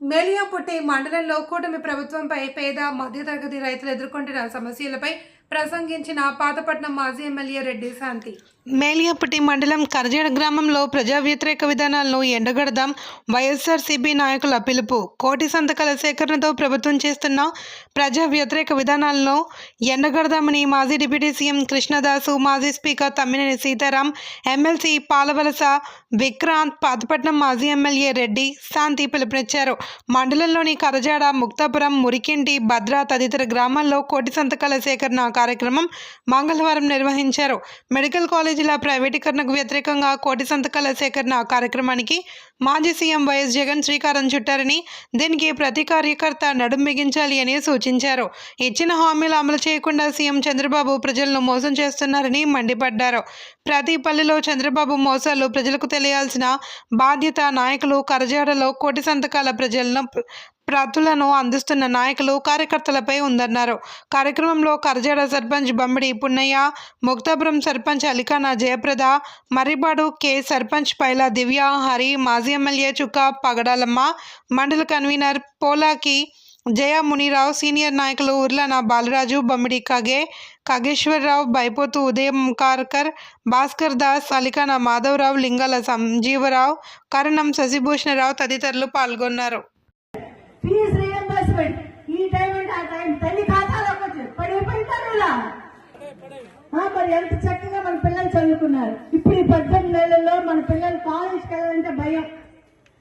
మేలియాపుట్టి మండలంలో కూటమి ప్రభుత్వంపై పేద మధ్యతరగతి రైతులు ఎదుర్కొంటున్న సమస్యలపై ప్రసంగించిన పాతపట్నం మాజీ ఎమ్మెల్యే రెడ్డి శాంతి. మేలియప్పటి మండలం కరజేడ గ్రామంలో ప్రజా వ్యతిరేక విధానాలను ఎండగడదాం వైఎస్ఆర్సీపీ నాయకుల పిలుపు కోటి సంతకాల సేకరణతో ప్రభుత్వం చేస్తున్న ప్రజా వ్యతిరేక విధానాలను ఎండగడదామని మాజీ డిప్యూటీ సీఎం కృష్ణదాసు మాజీ స్పీకర్ తమ్మినేని సీతారాం ఎమ్మెల్సీ పాలవలస విక్రాంత్ పాతపట్నం మాజీ ఎమ్మెల్యే రెడ్డి శాంతి పిలుపునిచ్చారు. మండలంలోని కరజాడ ముక్తాపురం మురికింటి భద్ర తదితర గ్రామాల్లో కోటి సంతకాల సేకరణ కార్యక్రమం మంగళవారం నిర్వహించారు. మెడికల్ కాలేజీల ప్రైవేటీకరణకు వ్యతిరేకంగా కోటి సంతకాల సేకరణ కార్యక్రమానికి మాజీ సీఎం వైఎస్ జగన్ శ్రీకారం చుట్టారని దీనికి ప్రతి కార్యకర్త నడుం బిగించాలి అని సూచించారు. ఇచ్చిన హామీలు అమలు చేయకుండా సీఎం చంద్రబాబు ప్రజలను మోసం చేస్తున్నారని మండిపడ్డారు. ప్రతి పల్లెలో చంద్రబాబు మోసాలు ప్రజలకు తెలియాల్సిన బాధ్యత నాయకులు కరజాడలో కోటి సంతకాల ప్రజలను ప్రతులను అందిస్తున్న నాయకులు కార్యకర్తలపై ఉందన్నారు. కార్యక్రమంలో కరజాడ సర్పంచ్ బమ్మిడి పున్నయ్య ముక్తాపురం సర్పంచ్ అలికానా జయప్రద మర్రిపాడు కె సర్పంచ్ పైల దివ్య హరి మాజీ ఎమ్మెల్యే చుక్క పగడాలమ్మ మండల కన్వీనర్ పోలాకి జయ మునిరావు సీనియర్ నాయకులు ఉర్లన బాలరాజు బమ్మిడి కగే కగేశ్వరరావు బైపోతు ఉదయం కార్కర్ భాస్కర్ దాస్ అలికాన మాధవరావు లింగాల సంజీవరావు కరణం శశిభూషణరావు తదితరులు పాల్గొన్నారు. ఫీజ్ రియంబర్స్మెంట్ ఈ టైం అంటే ఆ టైం తల్లి ఖాతాలోకి వచ్చింది. పడిపోయింటారు ఇలా మరి ఎంత చక్కగా మన పిల్లలు చదువుకున్నారు. ఇప్పుడు ఈ పద్దెనిమిది నెలల్లో మన పిల్లలు కాలేజ్కి వెళ్ళాలంటే భయం.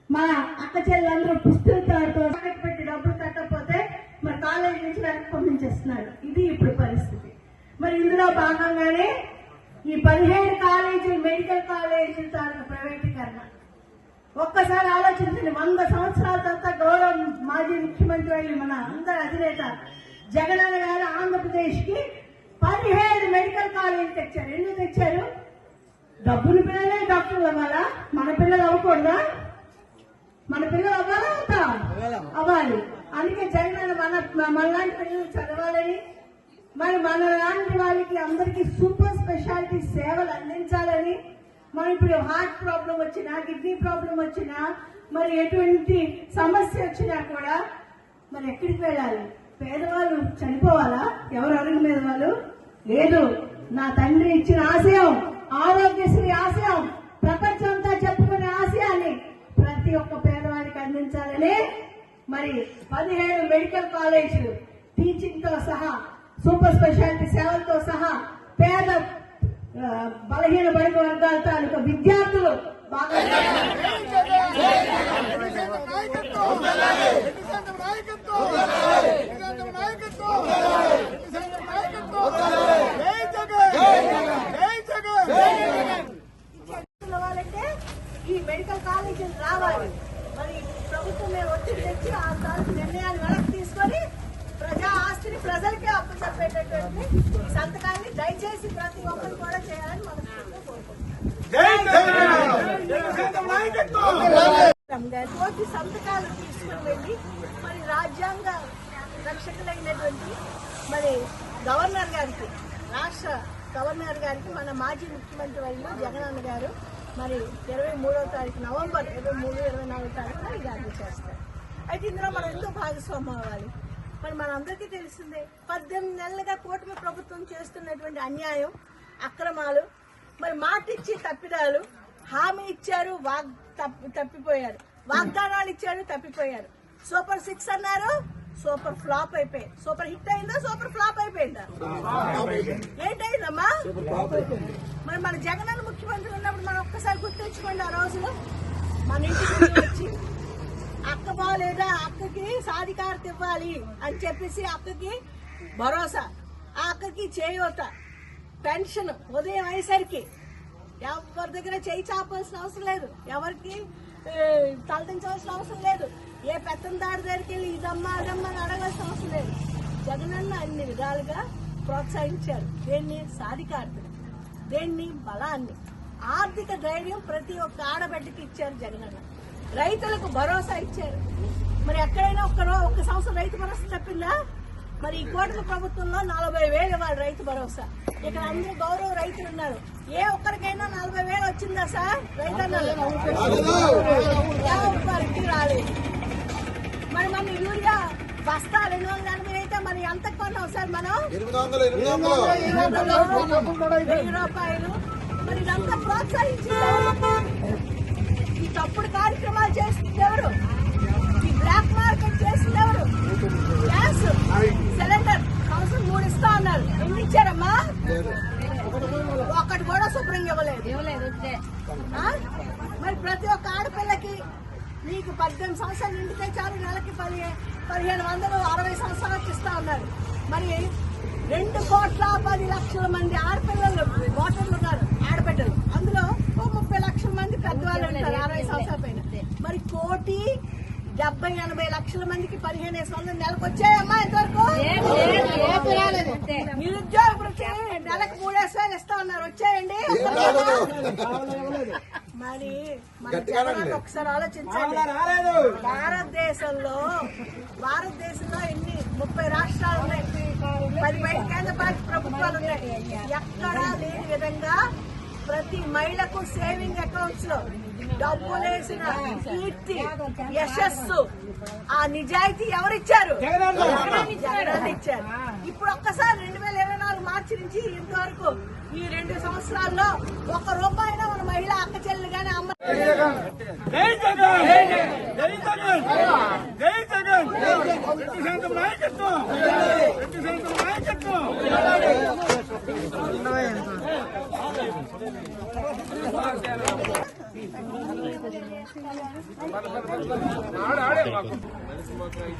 మా అక్క చెల్లెలందరూ పుస్తకాలతో తాకట్టు పెట్టి డబ్బులు కట్టకపోతే మరి కాలేజ్ నుంచి వెనక్కి పంపించేస్తున్నారు. ఇది ఇప్పుడు పరిస్థితి. మరి ఇందులో భాగంగానే ఈ పదిహేడు కాలేజ్ మెడికల్ కాలేజీలు తాలూకు ప్రైవేటీకరణ ఒక్కసారి ఆలోచించండి వంద సంవత్సరాల తర్వాత గౌరవ మాజీ ముఖ్యమంత్రి అయిన మన అందరి అధినేత జగనన్న గారు ఆంధ్రప్రదేశ్కి పదిహేడు మెడికల్ కాలేజీలు తెచ్చారు. ఎందుకు తెచ్చారు? డబ్బులు పిల్లలే డాక్టర్లు అవ్వాలా? మన పిల్లలు అవ్వకూడదా? మన పిల్లలు అవ్వాలా? అవుతా అవ్వాలి? అందుకే జగనన్న మన మనలాంటి పిల్లలు చదవాలని మరి మన లాంటి వాళ్ళకి అందరికీ సూపర్ స్పెషాలిటీ సేవలు అందించాలని మరి ఇప్పుడు హార్ట్ ప్రాబ్లం వచ్చినా కిడ్నీ ప్రాబ్లం వచ్చినా మరి ఎటువంటి సమస్య వచ్చినా కూడా మరి ఎక్కడికి వెళ్ళాలి? పేదవాళ్ళు చనిపోవాలా? ఎవరు అడుగు మీద వాళ్ళు లేదు. నా తండ్రి ఇచ్చిన ఆశయం ఆరోగ్యశ్రీ ఆశయం ప్రపంచంతా చెప్పుకునే ఆశయాన్ని ప్రతి ఒక్క పేదవాడికి అందించాలని మరి పదిహేడు మెడికల్ కాలేజీలు టీచింగ్తో సహా సూపర్ స్పెషాలిటీ సేవలతో సహా పేద బలహీన బడిన వర్గాల తాలూకా విద్యార్థులు బాగా వాళ్ళంటే ఈ మెడికల్ కాలేజీలు రావాలి. మరి ప్రభుత్వం మీద ఒత్తిడి తెచ్చి ఆ తాలూకు నిర్ణయాలు వెనక్కి తీసుకొని ప్రజా ప్రజలకే అప్పు చెప్పేటటువంటి సంతకాన్ని దయచేసి ప్రతి ఒక్కరు కూడా చేయాలని మనం కోరుకుంటున్నాం. కోటి సంతకాలు తీసుకుని వెళ్ళి మరి రాజ్యాంగ రక్షకులైనటువంటి మరి గవర్నర్ గారికి రాష్ట్ర గవర్నర్ గారికి మన మాజీ ముఖ్యమంత్రి అయిన జగనన్న గారు మరి ఇరవై మూడవ తారీఖు నవంబర్ ఇరవై మూడు ఇరవై నాలుగో తారీఖున ఇది చేస్తారు. అయితే ఇందులో మనం ఎందుకు భాగస్వామ్యం అవ్వాలి. మరి మనందరికీ తెలిసిందే పద్దెనిమిది నెలలుగా కూటమి ప్రభుత్వం చేస్తున్నటువంటి అన్యాయం అక్రమాలు మరి మాట ఇచ్చి తప్పిదాలు హామీ ఇచ్చారు వాగ్ తప్పి- తప్పిపోయారు. వాగ్దానాలు ఇచ్చారు తప్పిపోయారు. సూపర్ సిక్స్ అన్నారు సూపర్ ఫ్లాప్ అయిపోయాయి. సూపర్ హిట్ అయిందా సూపర్ ఫ్లాప్ అయిపోయిందా? ఏంటైందమ్మా మరి మన జగన్ ముఖ్యమంత్రి ఉన్నప్పుడు మనం ఒక్కసారి గుర్తించుకోండి ఆ రోజులో. మన ఇంటికి వచ్చి సాధికారత ఇవ్వాలి అని చెప్పేసి అక్కకి భరోసా ఆ అక్కకి చేయూత పెన్షన్ ఉదయం అయ్యేసరికి. ఎవరి దగ్గర చేయి చాపాల్సిన అవసరం లేదు. ఎవరికి తలదించవలసిన అవసరం లేదు. ఏ పెత్తందారి దగ్గరికి వెళ్ళి ఇదమ్మా అదమ్మా అని అడగాల్సిన అవసరం లేదు. జగనన్న అన్ని విధాలుగా ప్రోత్సహించారు. దేన్ని? సాధికారతని. దేన్ని? బలాన్ని. ఆర్థిక ధైర్యం ప్రతి ఒక్క ఆడబిడ్డకి ఇచ్చారు జగనన్న రైతులకు భరోసా ఇచ్చారు. మరి ఎక్కడైనా ఒక్క ఒక్క సంవత్సరం రైతు భరోసా చెప్పిందా? మరి ఈ కూటమి ప్రభుత్వంలో నలభై వేలు ఇవ్వాలి రైతు భరోసా. ఇక్కడ అందరూ గౌరవ రైతులు ఉన్నారు. ఏ ఒక్కరికైనా నలభై వేలు వచ్చిందా సార్? ఒక్కరికి రాలేదు. మరి మన యూరియా బస్తా రెండు వందల ఎనభై అయితే మరి ఎంత కొన్నాం సార్ మనం? వెయ్యి రూపాయలు. మరి ఇదంతా ప్రోత్సహించింది ఎవరు? ఈ తప్పుడు కార్యక్రమాలు చేస్తుంది ఎవరు? బ్లాక్ మార్కెట్ చేసింది ఎవరు గ్యాస్ సిలిండర్ సంవత్సరం మూడు ఇస్తా ఉన్నారు ఎన్ని ఇచ్చారమ్మా ఒక్కటి కూడా శుభ్రంగా ఇవ్వలేదు. ఆ? మరి ప్రతి ఒక్క ఆడపిల్లకి నీకు పద్దెనిమిది సంవత్సరాలు నిండితే చాలు నెలకి పది పదిహేను వందలు అరవై సంవత్సరాలకు ఇస్తా ఉన్నారు మరి రెండు కోట్ల పది లక్షల మంది ఆడపిల్లలు ఓటర్లు ఉన్నారు ఆడబిడ్డలు. అందులో ఓ ముప్పై లక్షల మంది పెద్దవాళ్ళు ఉంటారు అరవై సంవత్సరాల పైన. మరి కోటి డెబ్బై ఎనభై లక్షల మందికి పదిహేను వందలు నెలకు వచ్చాయమ్మా ఇంతవరకు? నిరుద్యోగ వృత్తి నెలకు మూడేసి వేలు ఇస్తా ఉన్నారు. వచ్చాయండి. మరి మన. ఒకసారి ఆలోచించండి. భారతదేశంలో భారతదేశంలో ఎన్ని ముప్పై రాష్ట్రాలు ఉన్నాయి? పది బయట కేంద్ర పాలిత ప్రభుత్వాలు ఉన్నాయి. ఎక్కడా లేని విధంగా ప్రతి మహిళకు సేవింగ్ అకౌంట్స్లో డబ్బులేసిన కీర్తి యశస్సు ఆ నిజాయితీ ఎవరిచ్చారు జగనన్న ఇచ్చారు ఇప్పుడు ఒక్కసారి రెండు వేల ఇరవై నాలుగు మార్చి నుంచి ఇంతవరకు ఈ రెండు సంవత్సరాల్లో ఒక్క రూపాయినా మన మహిళ అక్క చెల్లెలు గానీ అమ్మ జై జగన్ జై జగన్ జై జగన్ రెడ్డి శాంతం నాయకత్వం రెడ్డి శాంతం నాయకత్వం